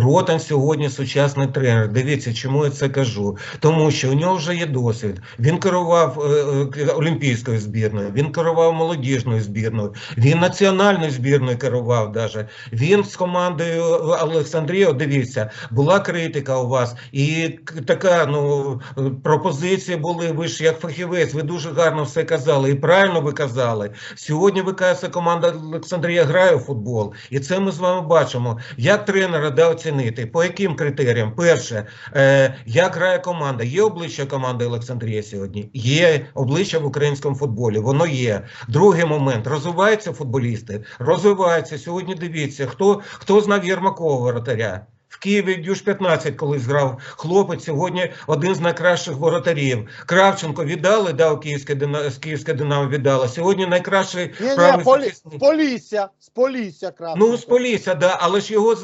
Ротан сьогодні сучасний тренер. Дивіться, чому я це кажу. Тому що у нього вже є досвід. Він керував е, е, олімпійською збірною, він керував молодіжною збірною, він національною збірною керував. Даже він з командою Олександрія. Дивіться, була критика у вас, і така ну пропозиції були. Ви ж як фахівець, ви дуже гарно все казали, і правильно ви казали. Сьогодні виказує команда Олександрія грає у футбол, і це ми з вами бачимо. Як тренера де оцінити? По яким критеріям? Перше, е, як грає команда? Є обличчя команди Олександрія сьогодні? Є обличчя в українському футболі. Воно є. Другий момент розвиваються футболісти. Розвиваються сьогодні. Дивіться, хто хто знав Єрмакова воротаря. В Києві Дюш 15 колись грав хлопець. Сьогодні один з найкращих воротарів. Кравченко віддали, да, Київське Динамо, з Київське Динамо віддала. Сьогодні найкращий Ні, ні, правий полі... захисник. з Полісся, з Полісся Кравченко. Ну, з Полісся, да, але ж його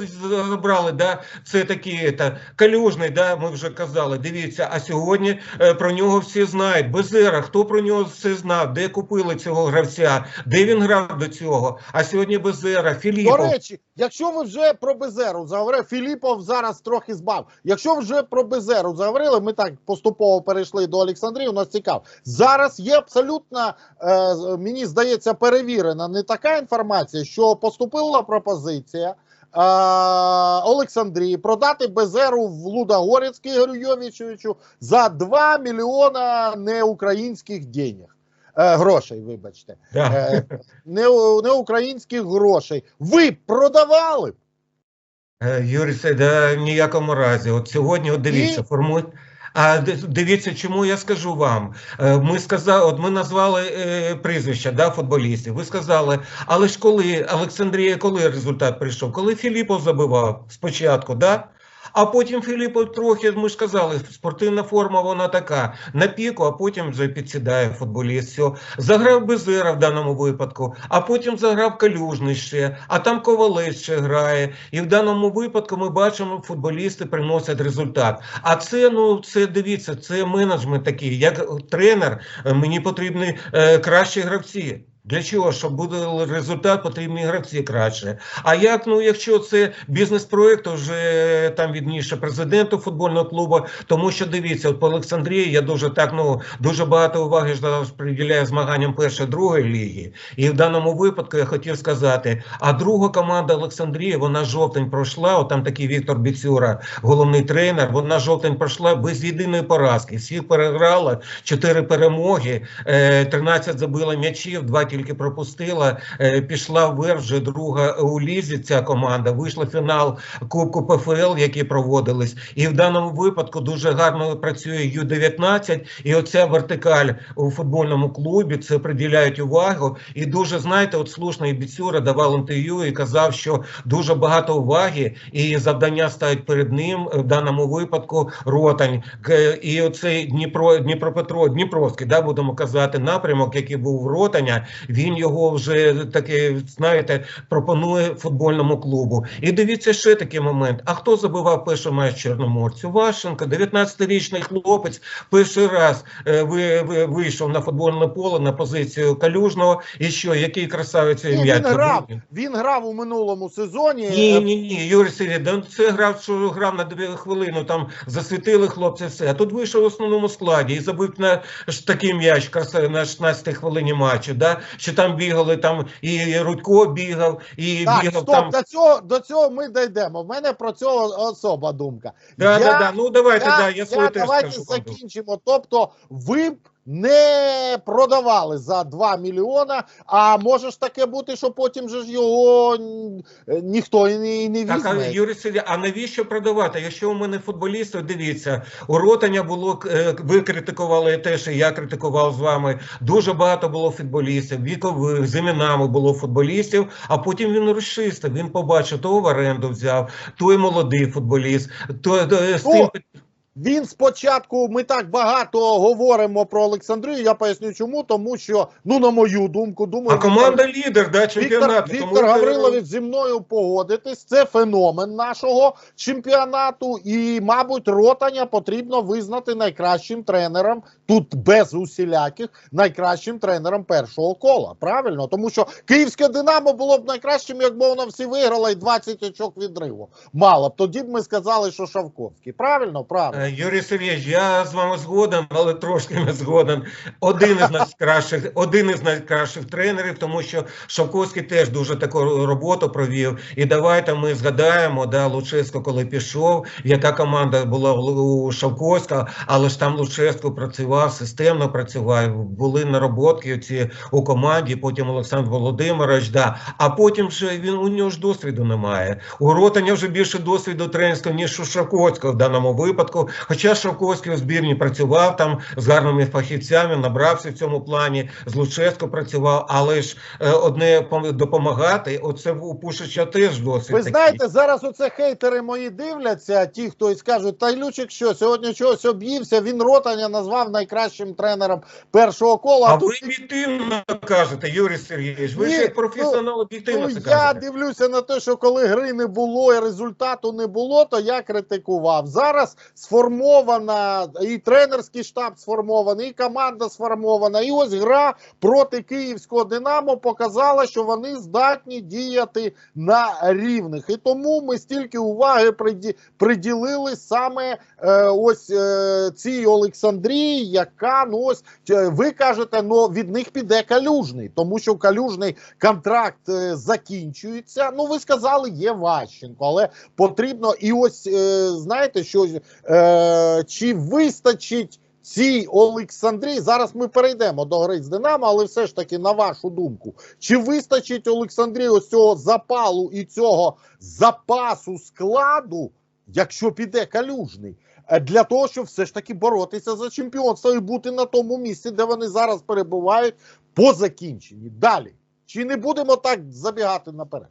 забрали, да, це такий та, калюжний, да, ми вже казали. Дивіться, а сьогодні е, про нього всі знають. Безера, хто про нього все знав, де купили цього гравця, де він грав до цього. А сьогодні Безера, До речі, якщо ви вже про Безеру заговорили, Філіпов зараз трохи збав. Якщо вже про Безеру заговорили, ми так поступово перейшли до Олександрії. У нас цікаво. Зараз є абсолютно, е, мені здається, перевірена не така інформація, що поступила пропозиція. е, Олександрії продати Безеру в Лудогорецьк Ігорю Йовічовичу за 2 мільйона неукраїнських денег. Е, грошей, вибачте. Да. Е, не, не українських грошей. Ви продавали б. Е, Юрій, да, в ніякому разі. От сьогодні, от дивіться, І- формують. А дивіться, чому я скажу вам. Е, Ми сказали, от ми назвали е, прізвища да, футболістів. Ви сказали, але ж коли Олександрія, коли результат прийшов? Коли Філіпов забивав спочатку, да? А потім Філіпов трохи, ми ж казали, спортивна форма вона така на піку, а потім вже підсідає футболіст. Все. Заграв Безера в даному випадку, а потім заграв Калюжний ще, а там Ковалець ще грає. І в даному випадку ми бачимо, футболісти приносять результат. А це ну це дивіться, це менеджмент такий. Як тренер, е, мені потрібні е, кращі гравці. Для чого? Щоб буде результат, потрібні гравці краще. А як ну, якщо це бізнес-проект, то вже там відніше президенту футбольного клубу, тому що дивіться, от по Олександрії я дуже так ну дуже багато уваги ж приділяю змаганням першої другої ліги. І в даному випадку я хотів сказати: а друга команда Олександрії, вона жовтень пройшла. От там такий Віктор Біцюра, головний тренер. Вона жовтень пройшла без єдиної поразки. Всіх переграла, чотири перемоги, е, 13 забила м'ячів, два тільки пропустила. Е, пішла вверх вже друга у лізі. Ця команда вийшла фінал Кубку ПФЛ, які проводились. І в даному випадку дуже гарно працює Ю-19. І оця вертикаль у футбольному клубі це приділяють увагу. І дуже знаєте, от слушно і Біцюра давав інтерв'ю і казав, що дуже багато уваги і завдання ставить перед ним в даному випадку Ротань. І оцей Дніпро, Дніпропетро, Дніпровський, да, будемо казати, напрямок, який був в Ротаня, він його вже таки, знаєте, пропонує футбольному клубу. І дивіться ще такий момент. А хто забивав перший матч Чорноморцю? Вашенко, 19-річний хлопець, перший раз е, ви, ви, вийшов на футбольне поле на позицію Калюжного. І що, який красавець Ні, м'яч він грав. Він грав у минулому сезоні. Ні, ні, ні, Юрій Сергійович, це грав, що грав на дві хвилини, там засвітили хлопці все. А тут вийшов в основному складі і забив на ж такий м'яч на 16 хвилині матчу, да? Що там бігали, там і Рудько бігав, і Так, бігав стоп, там. до цього до цього ми дійдемо. В мене про цього особа думка. Да, я, да, да. Ну давайте, я, да, я я, теж давайте скажу. закінчимо. Тобто, ви б не продавали за 2 мільйона, а може ж таке бути, що потім же ж його е, ніхто і не, і не Так, а. Юрій Сергійович, а навіщо продавати? Якщо у мене футболісти, дивіться, у Ротаня було, е, ви критикували те, що я критикував з вами. Дуже багато було футболістів, вікових, з іменами було футболістів, а потім він розчистив, він побачив, того в оренду взяв, той молодий футболіст, то, то, з Ну, тим Він спочатку, ми так багато говоримо про Олександрію. Я поясню чому, тому що, ну на мою думку, думаю, А команда лідер да, Віктор, чемпіонату. Віктор тому- Гаврилович зі мною погодитись. Це феномен нашого чемпіонату, і, мабуть, ротаня потрібно визнати найкращим тренером тут без усіляких найкращим тренером першого кола. Правильно, тому що київське Динамо було б найкращим, якби воно всі виграло і 20 очок відриву. Мало б тоді б ми сказали, що Шавковський. Правильно, правильно. Юрій Сергійович, я з вами згоден, але трошки не згоден. Один із найкращих, один із найкращих тренерів, тому що Шовковський теж дуже таку роботу провів. І давайте ми згадаємо, да, Луческо, коли пішов, яка команда була у Шовковська, але ж там Луческо працював, системно працював. Були нароботки ці у команді. Потім Олександр Володимирович, да. А потім вже він у нього ж досвіду немає. У Ротаня вже більше досвіду тренерського, ніж у Шовковського в даному випадку. Хоча Шовковський у збірні працював там з гарними фахівцями, набрався в цьому плані, з Луческо працював, але ж е, одне пом- допомагати, оце у Пушича теж досвід. Ви знаєте, зараз оце хейтери мої дивляться, ті, хто і скажуть, та Ілючик що, сьогодні чогось об'ївся, він Ротаня назвав найкращим тренером першого кола. А тут ви об'єктивно кажете, Юрій Сергійович, ви Ні, ж професіонал об'єктивно Ну, це я дивлюся на те, що коли гри не було і результату не було, то я критикував. Зараз сформована і тренерський штаб сформований, і команда сформована. І ось гра проти київського Динамо показала, що вони здатні діяти на рівних. І тому ми стільки уваги приділили саме е, ось е, цій Олександрії, яка ну ось е, ви кажете, ну від них піде калюжний, тому що калюжний контракт е, закінчується. Ну, ви сказали, є Ващенко, але потрібно і ось е, знаєте, що е, чи вистачить. Цій Олександрії зараз ми перейдемо до гри з Динамо, але все ж таки, на вашу думку, чи вистачить Олександрії ось цього запалу і цього запасу складу, якщо піде калюжний, е, для того, щоб все ж таки боротися за чемпіонство і бути на тому місці, де вони зараз перебувають по закінченні. Далі. Чи не будемо так забігати наперед?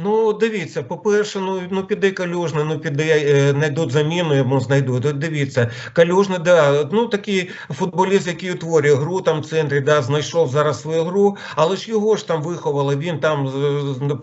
Ну, дивіться, по-перше, ну, ну піде калюжний, ну піде, знайдуть заміну, йому знайдуть. Дивіться, калюжний, да, ну такий футболіст, який утворює гру там в центрі, да, знайшов зараз свою гру, але ж його ж там виховали, він там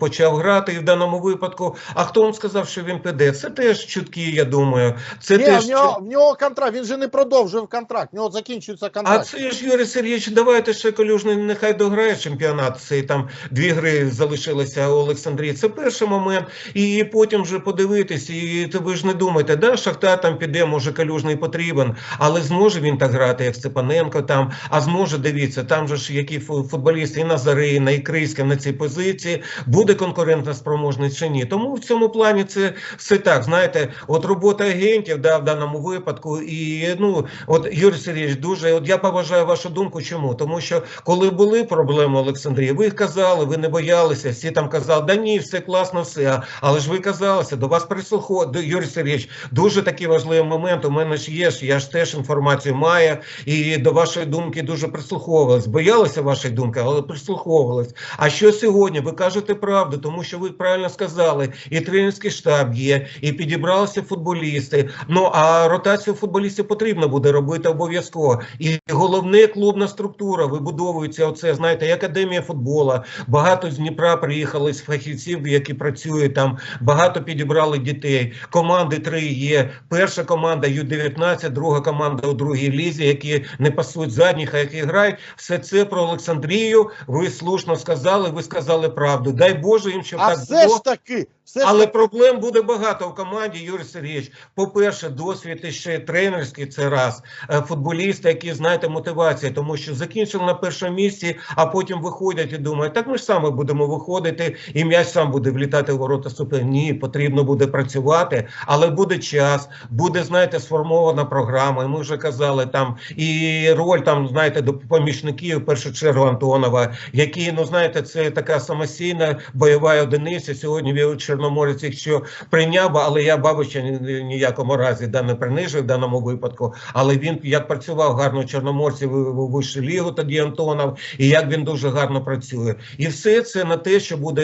почав грати і в даному випадку. А хто вам сказав, що він піде? Це теж чутки, я думаю. Це Ні, теж в нього, в нього контракт, він же не продовжив контракт, в нього закінчується контракт. А це ж Юрій Сергійович, давайте ще Калюжний нехай дограє чемпіонат. Цей там дві гри залишилися у Олександрії. Це перший момент. І потім вже подивитись. І то ви ж не думаєте, да, Шахтар там піде, може Калюжний потрібен, але зможе він так грати, як Степаненко там. А зможе дивіться, там же ж які футболісти і Назарина, і Криська на цій позиції буде конкурентна спроможність чи ні. Тому в цьому плані це все так. Знаєте, от робота агентів да, в даному випадку. І ну от Юрій Сергійович, дуже от я поважаю вашу думку. Чому? Тому що коли були проблеми Олександрії, ви казали, ви не боялися. Всі там казали, да ні, все класно, все. Але ж ви казалися, до вас прислуховували. Юрій Сергійович, дуже такий важливий момент. У мене ж є я ж теж інформацію маю, і до вашої думки дуже прислуховувались. Боялися вашої думки, але прислуховувались. А що сьогодні? Ви кажете правду, тому що ви правильно сказали, і тренерський штаб є, і підібралися футболісти. Ну а ротацію футболістів потрібно буде робити обов'язково. І головне клубна структура вибудовується. Оце знаєте, і академія футболу. Багато з Дніпра приїхали з фахівців, які працюють там. Багато підібрали дітей. Команди три є. Перша команда Ю-19, друга команда у другій лізі, які не пасують задніх, а які грають. Все це про Олександрію. Ви слушно сказали. Ви сказали правду. Дай Боже їм, щоб А так все було. ж таки, все Але таки, проблем буде багато в команді, Юрій Сергійович. По-перше, досвід і ще тренерський це раз. Е, Футболісти, які знаєте, мотивація, тому що закінчили на першому місці, а потім виходять і думають, так ми ж саме будемо виходити, і м'яч сам буде влітати в ворота супер. Ні, потрібно буде працювати, але буде час, буде, знаєте, сформована програма. Ми вже казали там і роль там, знаєте, до помічників, в першу чергу Антонова, які, ну знаєте, це така самостійна бойова одиниця. Сьогодні він Чорноморець їх що прийняв, але я ні- ніякому разі да, не принижив в даному випадку. Але він як працював гарно в Чорноморці в, в вищу лігу, тоді Антонов, і як він дуже гарно працює. І все це на те, що буде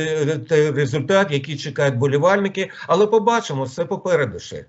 е, результат, який чекають болівальники. Але побачимо все попереду ще.